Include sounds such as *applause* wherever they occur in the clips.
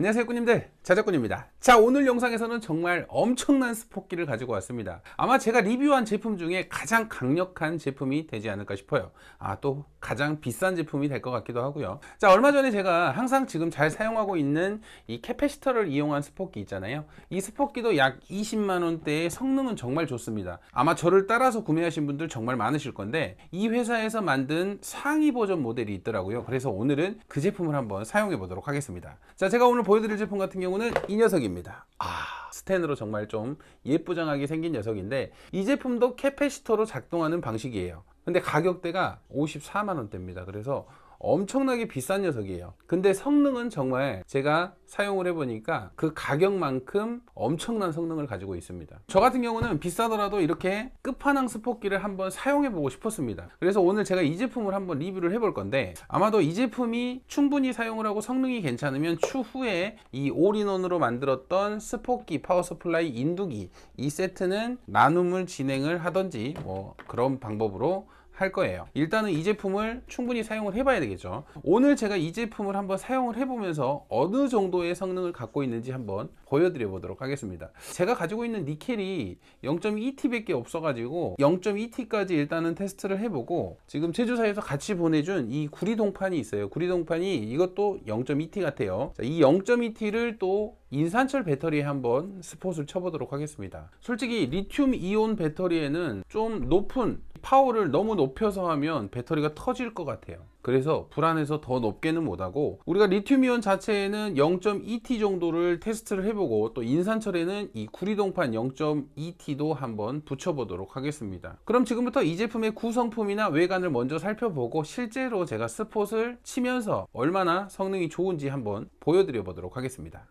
안녕하세요 꾸님들. 자작꾼입니다. 자 오늘 영상에서는 정말 엄청난 스포키를 가지고 왔습니다. 아마 제가 리뷰한 제품 중에 가장 강력한 제품이 되지 않을까 싶어요. 아 또 가장 비싼 제품이 될 것 같기도 하고요. 자 얼마 전에 제가 항상 지금 잘 사용하고 있는 이 캐패시터를 이용한 스포키 있잖아요. 이 스포키도 약 20만원대의 성능은 정말 좋습니다. 아마 저를 따라서 구매하신 분들 정말 많으실 건데 이 회사에서 만든 상위 버전 모델이 있더라고요. 그래서 오늘은 그 제품을 한번 사용해 보도록 하겠습니다. 자 제가 오늘 보여드릴 제품 같은 경우는 이 녀석입니다. 아 스텐으로 정말 좀 예쁘장하게 생긴 녀석인데 이 제품도 캐패시터로 작동하는 방식이에요. 근데 가격대가 54만원대입니다. 그래서 엄청나게 비싼 녀석이에요. 근데 성능은 정말 제가 사용을 해보니까 그 가격만큼 엄청난 성능을 가지고 있습니다. 저 같은 경우는 비싸더라도 이렇게 끝판왕 스포키를 한번 사용해 보고 싶었습니다. 그래서 오늘 제가 이 제품을 한번 리뷰를 해볼 건데 아마도 이 제품이 충분히 사용을 하고 성능이 괜찮으면 추후에 이 올인원으로 만들었던 스포키 파워 서플라이 인두기 이 세트는 나눔을 진행을 하던지 뭐 그런 방법으로 할 거예요. 일단은 이 제품을 충분히 사용을 해봐야 되겠죠. 오늘 제가 이 제품을 한번 사용을 해보면서 어느 정도의 성능을 갖고 있는지 한번 보여드려 보도록 하겠습니다. 제가 가지고 있는 니켈이 0.2T밖에 없어 가지고 0.2T까지 일단은 테스트를 해보고 지금 제조사에서 같이 보내준 이 구리 동판이 있어요. 구리 동판이 이것도 0.2T 같아요. 자, 이 0.2T를 또 인산철 배터리에 한번 스폿을 쳐보도록 하겠습니다. 솔직히 리튬 이온 배터리에는 좀 높은 파워를 너무 높여서 하면 배터리가 터질 것 같아요. 그래서 불안해서 더 높게는 못하고 우리가 리튬이온 자체에는 0.2T 정도를 테스트를 해보고 또 인산철에는 이 구리동판 0.2T도 한번 붙여보도록 하겠습니다. 그럼 지금부터 이 제품의 구성품이나 외관을 먼저 살펴보고 실제로 제가 스폿을 치면서 얼마나 성능이 좋은지 한번 보여드려 보도록 하겠습니다.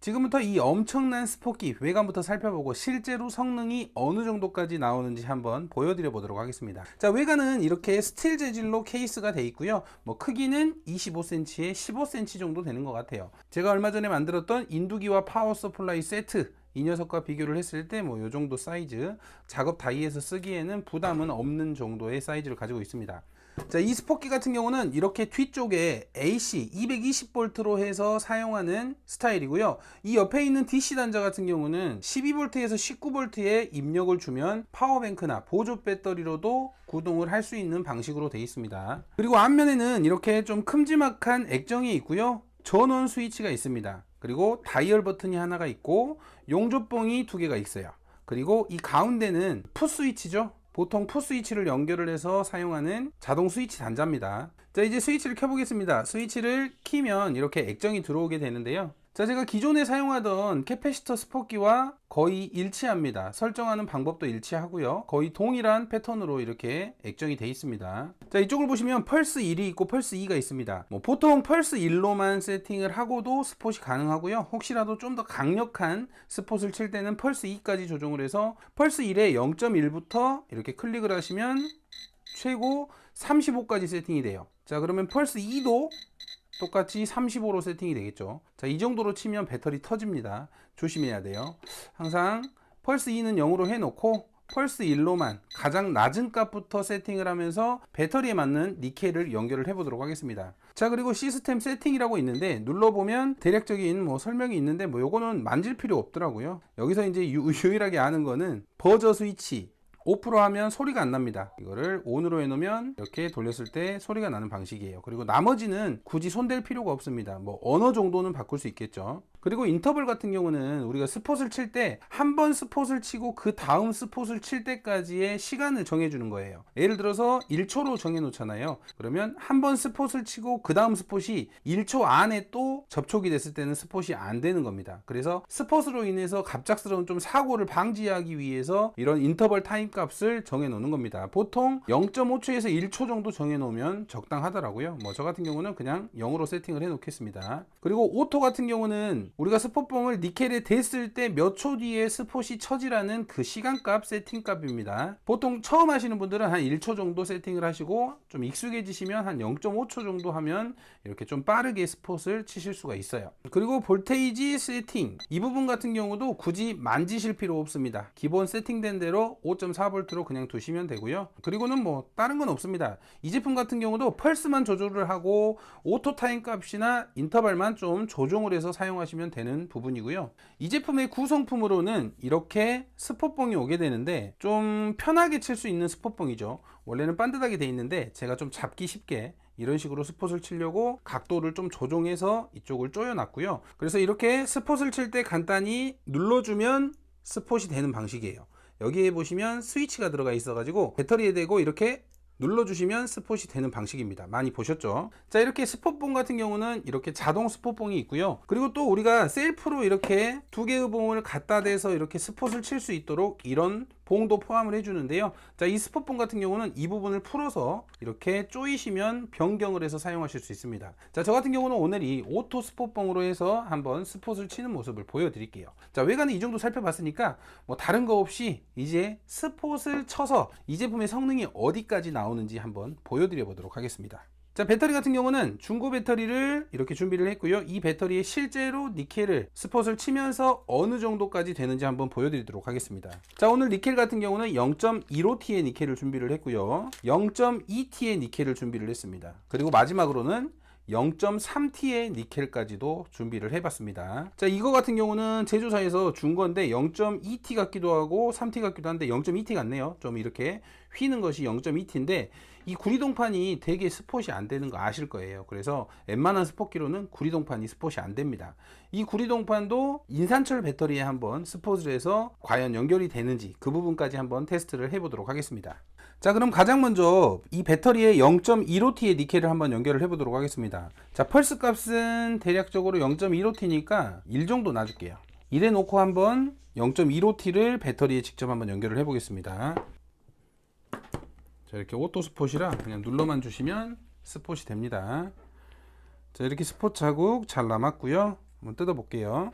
지금부터 이 엄청난 스포키 외관부터 살펴보고 실제로 성능이 어느 정도까지 나오는지 한번 보여드려 보도록 하겠습니다. 자 외관은 이렇게 스틸 재질로 케이스가 되어 있고요. 뭐 크기는 25cm에 15cm 정도 되는 것 같아요. 제가 얼마 전에 만들었던 인두기와 파워 서플라이 세트 이 녀석과 비교를 했을 때 뭐 요 정도 사이즈 작업 다이에서 쓰기에는 부담은 없는 정도의 사이즈를 가지고 있습니다. 자, 이 스포키 같은 경우는 이렇게 뒤쪽에 AC 220V로 해서 사용하는 스타일이고요. 이 옆에 있는 DC 단자 같은 경우는 12V에서 19V에 입력을 주면 파워뱅크나 보조 배터리로도 구동을 할 수 있는 방식으로 되어 있습니다. 그리고 앞면에는 이렇게 좀 큼지막한 액정이 있고요. 전원 스위치가 있습니다. 그리고 다이얼 버튼이 하나가 있고 용접봉이 두 개가 있어요. 그리고 이 가운데는 푸 스위치죠. 보통 푸 스위치를 연결을 해서 사용하는 자동 스위치 단자입니다. 자, 이제 스위치를 켜보겠습니다. 스위치를 키면 이렇게 액정이 들어오게 되는데요. 자, 제가 기존에 사용하던 캐패시터 스포키와 거의 일치합니다. 설정하는 방법도 일치하고요. 거의 동일한 패턴으로 이렇게 액정이 되어 있습니다. 자, 이쪽을 보시면 펄스 1이 있고 펄스 2가 있습니다. 뭐 보통 펄스 1로만 세팅을 하고도 스폿이 가능하고요. 혹시라도 좀 더 강력한 스폿을 칠 때는 펄스 2까지 조정을 해서 펄스 1에 0.1부터 이렇게 클릭을 하시면 최고 35까지 세팅이 돼요. 자, 그러면 펄스 2도 똑같이 35로 세팅이 되겠죠. 자, 이 정도로 치면 배터리 터집니다. 조심해야 돼요. 항상 펄스 2는 0으로 해놓고 펄스 1로만 가장 낮은 값부터 세팅을 하면서 배터리에 맞는 니켈을 연결을 해 보도록 하겠습니다. 자 그리고 시스템 세팅이라고 있는데 눌러보면 대략적인 뭐 설명이 있는데 뭐 요거는 만질 필요 없더라고요. 여기서 이제 유, 유일하게 아는 거는 버저 스위치 오프로 하면 소리가 안 납니다. 이거를 온으로 해놓으면 이렇게 돌렸을 때 소리가 나는 방식이에요. 그리고 나머지는 굳이 손댈 필요가 없습니다. 뭐 어느 정도는 바꿀 수 있겠죠. 그리고 인터벌 같은 경우는 우리가 스폿을 칠 때 한 번 스폿을 치고 그 다음 스폿을 칠 때까지의 시간을 정해주는 거예요. 예를 들어서 1초로 정해놓잖아요. 그러면 한 번 스폿을 치고 그 다음 스폿이 1초 안에 또 접촉이 됐을 때는 스폿이 안 되는 겁니다. 그래서 스폿으로 인해서 갑작스러운 좀 사고를 방지하기 위해서 이런 인터벌 타임 값을 정해놓는 겁니다. 보통 0.5초에서 1초 정도 정해놓으면 적당하더라고요. 뭐 저 같은 경우는 그냥 0으로 세팅을 해놓겠습니다. 그리고 오토 같은 경우는 우리가 스폿봉을 니켈에 댔을 때 몇 초 뒤에 스폿이 처지라는 그 시간값 세팅값입니다. 보통 처음 하시는 분들은 한 1초 정도 세팅을 하시고 좀 익숙해지시면 한 0.5초 정도 하면 이렇게 좀 빠르게 스폿을 치실 수가 있어요. 그리고 볼테이지 세팅 이 부분 같은 경우도 굳이 만지실 필요 없습니다. 기본 세팅된 대로 5.4V로 그냥 두시면 되고요. 그리고는 뭐 다른 건 없습니다. 이 제품 같은 경우도 펄스만 조절을 하고 오토 타임 값이나 인터벌만 좀 조정을 해서 사용하시면 되는 부분이고요. 이 제품의 구성품으로는 이렇게 스포뽕이 오게 되는데 좀 편하게 칠 수 있는 스포뽕이죠. 원래는 반듯하게 돼 있는데 제가 좀 잡기 쉽게 이런 식으로 스폿을 치려고 각도를 좀 조정해서 이쪽을 조여놨고요. 그래서 이렇게 스폿을 칠 때 간단히 눌러주면 스폿이 되는 방식이에요. 여기에 보시면 스위치가 들어가 있어 가지고 배터리에 대고 이렇게 눌러주시면 스폿이 되는 방식입니다. 많이 보셨죠? 자, 이렇게 스폿봉 같은 경우는 이렇게 자동 스폿봉이 있고요. 그리고 또 우리가 셀프로 이렇게 두 개의 봉을 갖다 대서 이렇게 스폿을 칠 수 있도록 이런 봉도 포함을 해주는데요. 자, 이 스폿봉 같은 경우는 이 부분을 풀어서 이렇게 조이시면 변경을 해서 사용하실 수 있습니다. 자, 저 같은 경우는 오늘 이 오토 스폿봉으로 해서 한번 스폿을 치는 모습을 보여드릴게요. 자, 외관은 이 정도 살펴봤으니까 뭐 다른 거 없이 이제 스폿을 쳐서 이 제품의 성능이 어디까지 나오는지 한번 보여드려 보도록 하겠습니다. 자, 배터리 같은 경우는 중고 배터리를 이렇게 준비를 했고요. 이 배터리에 실제로 니켈을 스폿을 치면서 어느 정도까지 되는지 한번 보여드리도록 하겠습니다. 자, 오늘 니켈 같은 경우는 0.15T의 니켈을 준비를 했고요. 0.2T의 니켈을 준비를 했습니다. 그리고 마지막으로는 0.3T의 니켈까지도 준비를 해봤습니다. 자, 이거 같은 경우는 제조사에서 준 건데 0.2T 같기도 하고 3T 같기도 한데 0.2T 같네요. 좀 이렇게 휘는 것이 0.2T인데 이 구리동판이 되게 스폿이 안 되는 거 아실 거예요. 그래서 웬만한 스폿기로는 구리동판이 스폿이 안 됩니다. 이 구리동판도 인산철 배터리에 한번 스폿을 해서 과연 연결이 되는지 그 부분까지 한번 테스트를 해보도록 하겠습니다. 자 그럼 가장 먼저 이 배터리에 0.15T의 니켈을 한번 연결을 해보도록 하겠습니다. 자 펄스 값은 대략적으로 0.15T니까 1 정도 놔줄게요. 이래 놓고 한번 0.15T를 배터리에 직접 한번 연결을 해보겠습니다. 자 이렇게 오토 스폿이라 그냥 눌러만 주시면 스폿이 됩니다. 자 이렇게 스폿 자국 잘 남았고요. 한번 뜯어 볼게요.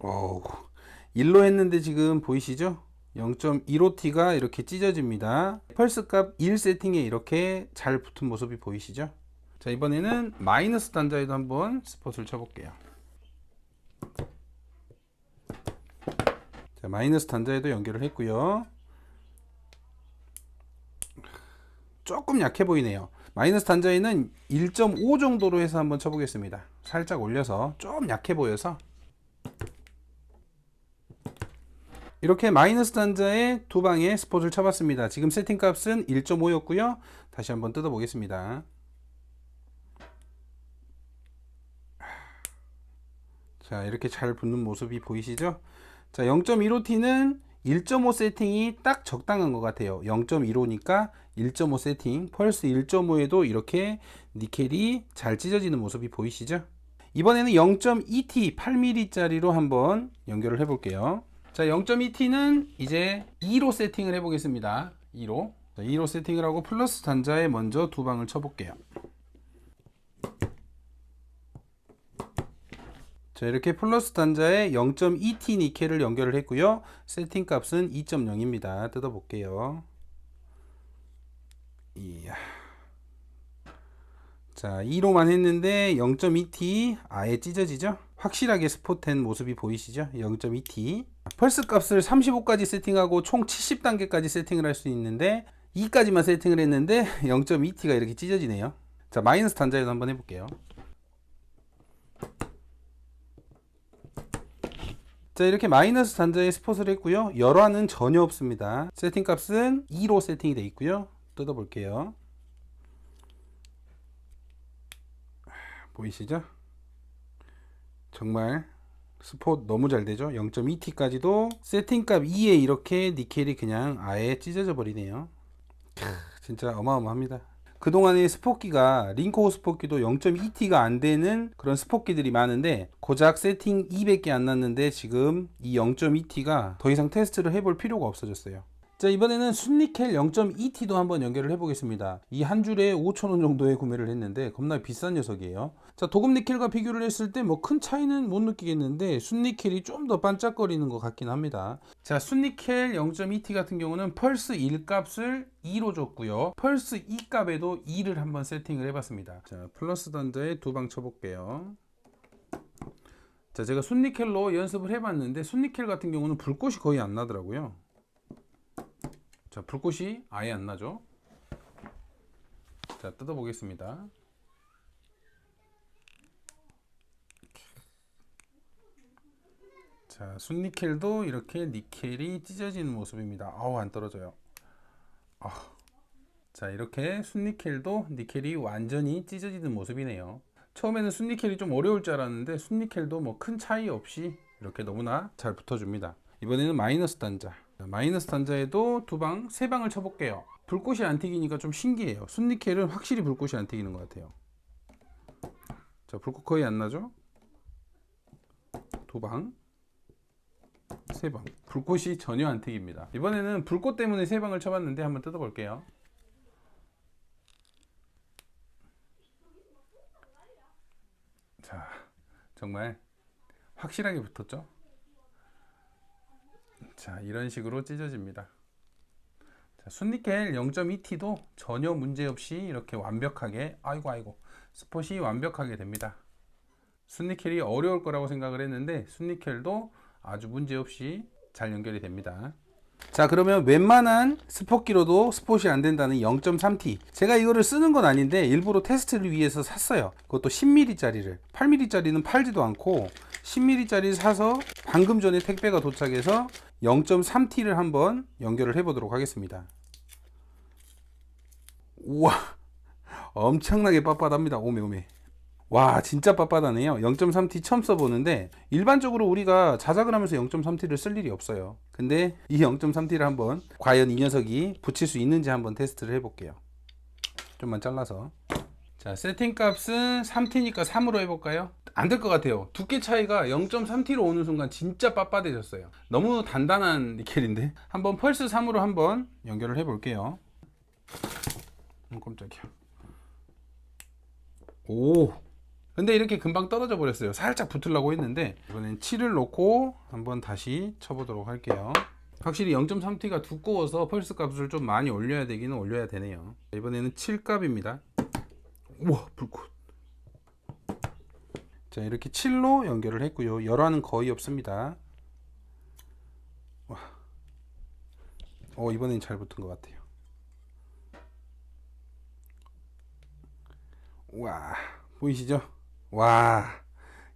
오, 1로 했는데 지금 보이시죠? 0.15T가 이렇게 찢어집니다. 펄스 값 1 세팅에 이렇게 잘 붙은 모습이 보이시죠? 자 이번에는 마이너스 단자에도 한번 스폿을 쳐 볼게요. 자 마이너스 단자에도 연결을 했고요. 조금 약해 보이네요. 마이너스 단자에는 1.5 정도로 해서 한번 쳐보겠습니다. 살짝 올려서 좀 약해 보여서 이렇게 마이너스 단자에 두 방에 스폿을 쳐봤습니다. 지금 세팅 값은 1.5였고요. 다시 한번 뜯어 보겠습니다. 자 이렇게 잘 붙는 모습이 보이시죠? 자 0.15T는 1.5 세팅이 딱 적당한 것 같아요. 0.15니까 1.5 세팅, 펄스 1.5에도 이렇게 니켈이 잘 찢어지는 모습이 보이시죠? 이번에는 0.2T 8mm짜리로 한번 연결을 해볼게요. 자, 0.2T는 이제 2로 세팅을 해보겠습니다. 2로. 자, 2로 세팅을 하고 플러스 단자에 먼저 두 방을 쳐볼게요. 자, 이렇게 플러스 단자에 0.2T 니켈을 연결을 했고요. 세팅 값은 2.0입니다. 뜯어볼게요. 이야. 자, 2로만 했는데 0.2T 아예 찢어지죠? 확실하게 스포된 모습이 보이시죠? 0.2T. 펄스 값을 35까지 세팅하고 총 70단계까지 세팅을 할 수 있는데 2까지만 세팅을 했는데 *laughs* 0.2T가 이렇게 찢어지네요. 자, 마이너스 단자에도 한번 해볼게요. 자 이렇게 마이너스 단자에 스폿을 했고요. 열화는 전혀 없습니다. 세팅 값은 2로 세팅이 되어 있고요. 뜯어 볼게요. 보이시죠? 정말 스폿 너무 잘 되죠? 0.2T까지도 세팅 값 2에 이렇게 니켈이 그냥 아예 찢어져 버리네요. 크, 진짜 어마어마합니다 그동안의 스포키가 링코 스포키도 0.2T가 안 되는 그런 스포키들이 많은데 고작 세팅 200개 안 났는데 지금 이 0.2T가 더 이상 테스트를 해볼 필요가 없어졌어요. 자 이번에는 순니켈 0.2T도 한번 연결을 해보겠습니다. 이 한 줄에 5,000원 정도에 구매를 했는데 겁나 비싼 녀석이에요. 자 도금 니켈과 비교를 했을 때 뭐 큰 차이는 못 느끼겠는데 순니켈이 좀 더 반짝거리는 것 같긴 합니다. 자 순니켈 0.2T 같은 경우는 펄스 1 값을 2로 줬고요. 펄스 2 값에도 2를 한번 세팅을 해봤습니다. 자 플러스 단자에 두 방 쳐볼게요. 자 제가 순니켈로 연습을 해봤는데 순니켈 같은 경우는 불꽃이 거의 안 나더라고요. 자, 불꽃이 아예 안 나죠? 자, 뜯어 보겠습니다. 자, 순니켈도 이렇게 니켈이 찢어지는 모습입니다. 아우, 안 떨어져요. 아. 자, 이렇게 순니켈도 니켈이 완전히 찢어지는 모습이네요. 처음에는 순니켈이 좀 어려울 줄 알았는데 순니켈도 뭐 큰 차이 없이 이렇게 너무나 잘 붙어줍니다. 이번에는 마이너스 단자. 자, 마이너스 단자에도 두 방, 세 방을 쳐볼게요. 불꽃이 안 튀기니까 좀 신기해요. 순니켈은 확실히 불꽃이 안 튀기는 것 같아요. 자, 불꽃 거의 안 나죠? 두 방, 세 방. 불꽃이 전혀 안 튀깁니다. 이번에는 불꽃 때문에 세 방을 쳐봤는데 한번 뜯어볼게요. 자, 정말 확실하게 붙었죠? 자, 이런 식으로 찢어집니다. 자, 순니켈 0.2T도 전혀 문제 없이 이렇게 완벽하게 아이고 아이고 스폿이 완벽하게 됩니다. 순니켈이 어려울 거라고 생각을 했는데 순니켈도 아주 문제 없이 잘 연결이 됩니다. 자 그러면 웬만한 스포기로도 스폿이 안 된다는 0.3T 제가 이거를 쓰는 건 아닌데 일부러 테스트를 위해서 샀어요. 그것도 10mm짜리를. 8mm짜리는 팔지도 않고 10mm짜리 사서 방금 전에 택배가 도착해서 0.3T를 한번 연결을 해 보도록 하겠습니다. 우와 엄청나게 빳빳합니다. 오메 오메 와 진짜 빳빳하네요. 0.3T 처음 써보는데 일반적으로 우리가 자작을 하면서 0.3T를 쓸 일이 없어요. 근데 이 0.3T를 한번 과연 이 녀석이 붙일 수 있는지 한번 테스트를 해볼게요. 좀만 잘라서. 자 세팅 값은 3T니까 3으로 해볼까요? 안 될 것 같아요. 두께 차이가 0.3T로 오는 순간 진짜 빳빳해졌어요. 너무 단단한 니켈인데? 한번 펄스 3으로 한번 연결을 해볼게요. 음, 깜짝이야. 오 근데 이렇게 금방 떨어져 버렸어요. 살짝 붙으려고 했는데 이번엔 7을 놓고 한번 다시 쳐보도록 할게요. 확실히 0.3T가 두꺼워서 펄스 값을 좀 많이 올려야 되기는 올려야 되네요. 이번에는 7 값입니다. 우와 불꽃. 자 이렇게 7로 연결을 했고요. 열화는 거의 없습니다. 와. 어 이번엔 잘 붙은 것 같아요. 와 보이시죠 와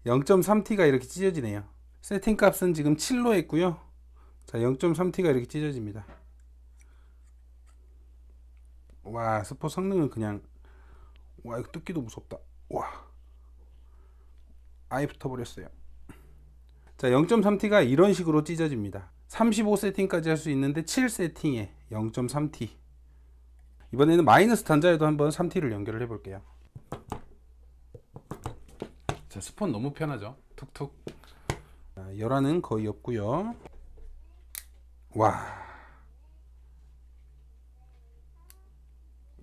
0.3T가 이렇게 찢어지네요. 세팅 값은 지금 7로 했고요. 자 0.3T가 이렇게 찢어집니다. 와 스포 성능은 그냥 와 이거 뜯기도 무섭다. 와 아예 붙어버렸어요. 자 0.3T가 이런 식으로 찢어집니다. 35 세팅까지 할 수 있는데 7 세팅에 0.3T 이번에는 마이너스 단자에도 한번 3T를 연결을 해 볼게요 자, 스폰 너무 편하죠. 툭툭. 자, 열화는 거의 없고요. 와.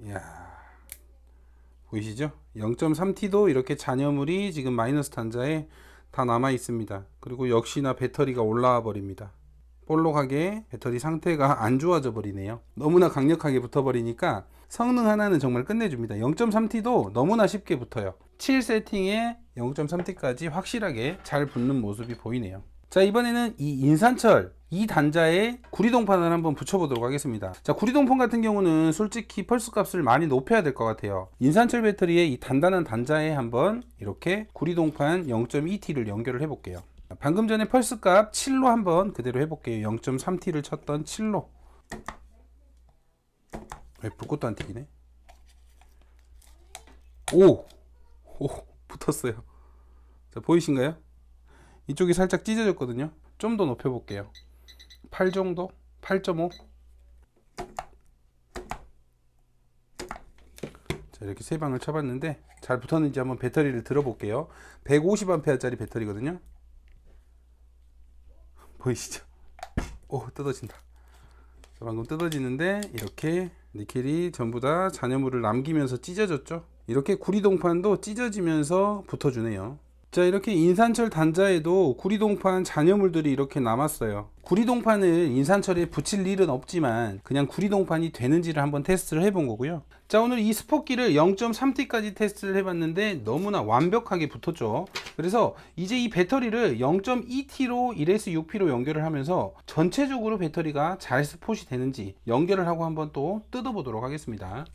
야. 보이시죠? 0.3T도 이렇게 잔여물이 지금 마이너스 단자에 다 남아 있습니다. 그리고 역시나 배터리가 올라와 버립니다. 볼록하게 배터리 상태가 안 좋아져 버리네요. 너무나 강력하게 붙어 버리니까 성능 하나는 정말 끝내줍니다. 0.3T도 너무나 쉽게 붙어요. 7 세팅에 0.3T까지 확실하게 잘 붙는 모습이 보이네요. 자 이번에는 이 인산철 이 단자에 구리동판을 한번 붙여보도록 하겠습니다. 자 구리동판 같은 경우는 솔직히 펄스 값을 많이 높여야 될 것 같아요. 인산철 배터리의 이 단단한 단자에 한번 이렇게 구리동판 0.2T를 연결을 해 볼게요. 방금 전에 펄스 값 7로 한번 그대로 해볼게요. 0.3T를 쳤던 7로. 왜 불꽃도 안 튀기네? 오! 오, 붙었어요. 자, 보이신가요? 이쪽이 살짝 찢어졌거든요. 좀 더 높여 볼게요. 8 정도? 8.5? 자, 이렇게 세 방을 쳐봤는데 잘 붙었는지 한번 배터리를 들어볼게요. 150A짜리 배터리거든요. 보이시죠? 오, 뜯어진다. 자, 방금 뜯어지는데 이렇게 니켈이 전부 다 잔여물을 남기면서 찢어졌죠. 이렇게 구리동판도 찢어지면서 붙어주네요. 자 이렇게 인산철 단자에도 구리동판 잔여물들이 이렇게 남았어요. 구리동판을 인산철에 붙일 일은 없지만 그냥 구리동판이 되는지를 한번 테스트를 해본 거고요. 자 오늘 이 스포키를 0.3T까지 테스트를 해봤는데 너무나 완벽하게 붙었죠. 그래서 이제 이 배터리를 0.2T로 1S 6P로 연결을 하면서 전체적으로 배터리가 잘 스폿이 되는지 연결을 하고 한번 또 뜯어보도록 하겠습니다.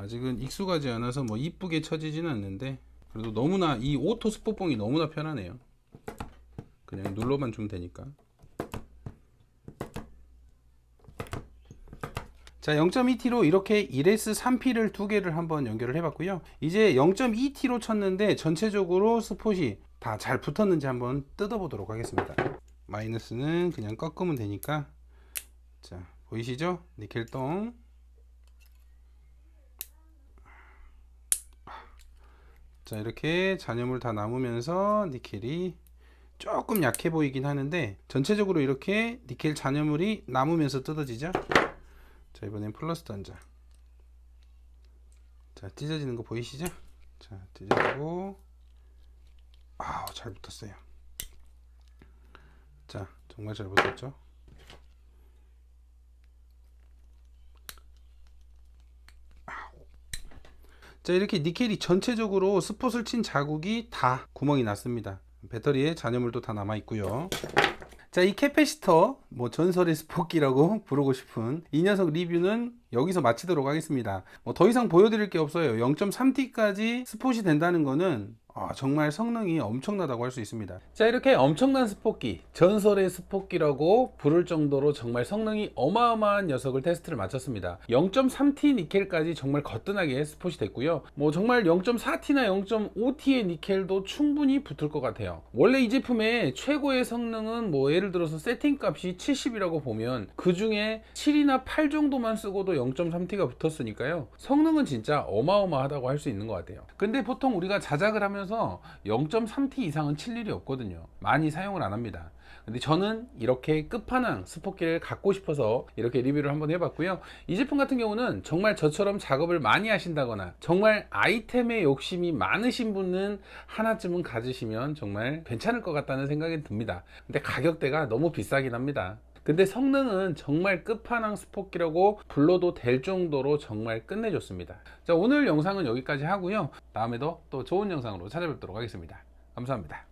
아직은 익숙하지 않아서 뭐 이쁘게 쳐지지는 않는데 그래도 너무나 이 오토 스포뽕이 너무나 편하네요. 그냥 눌러만 주면 되니까. 자, 0.2T로 이렇게 1S 3P를 두 개를 한번 연결을 해봤고요. 이제 0.2T로 쳤는데 전체적으로 스폿이 다 잘 붙었는지 한번 뜯어보도록 하겠습니다. 마이너스는 그냥 꺾으면 되니까. 자, 보이시죠? 니켈똥. 자 이렇게 잔여물 다 남으면서 니켈이 조금 약해 보이긴 하는데 전체적으로 이렇게 니켈 잔여물이 남으면서 뜯어지죠? 자 이번엔 플러스 단자 자 찢어지는 거 보이시죠? 자 찢어지고. 아우 잘 붙었어요. 자 정말 잘 붙었죠 자 이렇게 니켈이 전체적으로 스폿을 친 자국이 다 구멍이 났습니다. 배터리에 잔여물도 다 남아 있고요. 자 이 캐패시터 뭐 전설의 스포키라고 *laughs* 부르고 싶은 이 녀석 리뷰는 여기서 마치도록 하겠습니다. 뭐 더 이상 보여드릴 게 없어요. 0.3T까지 스폿이 된다는 거는 아, 정말 성능이 엄청나다고 할 수 있습니다. 자, 이렇게 엄청난 스포키, 전설의 스포키라고 부를 정도로 정말 성능이 어마어마한 녀석을 테스트를 마쳤습니다. 0.3T 니켈까지 정말 거뜬하게 스폿이 됐고요. 뭐 정말 0.4T나 0.5T의 니켈도 충분히 붙을 것 같아요. 원래 이 제품의 최고의 성능은 뭐 예를 들어서 세팅 값이 70이라고 보면 그 중에 7이나 8 정도만 쓰고도 0.3T가 붙었으니까요. 성능은 진짜 어마어마하다고 할 수 있는 것 같아요. 근데 보통 우리가 자작을 하면 하면서 0.3T 이상은 칠 일이 없거든요. 많이 사용을 안 합니다. 근데 저는 이렇게 끝판왕 스포키를 갖고 싶어서 이렇게 리뷰를 한번 해봤고요. 이 제품 같은 경우는 정말 저처럼 작업을 많이 하신다거나 정말 아이템에 욕심이 많으신 분은 하나쯤은 가지시면 정말 괜찮을 것 같다는 생각이 듭니다. 근데 가격대가 너무 비싸긴 합니다. 근데 성능은 정말 끝판왕 스포키라고 불러도 될 정도로 정말 끝내줬습니다. 자, 오늘 영상은 여기까지 하고요. 다음에도 또 좋은 영상으로 찾아뵙도록 하겠습니다. 감사합니다.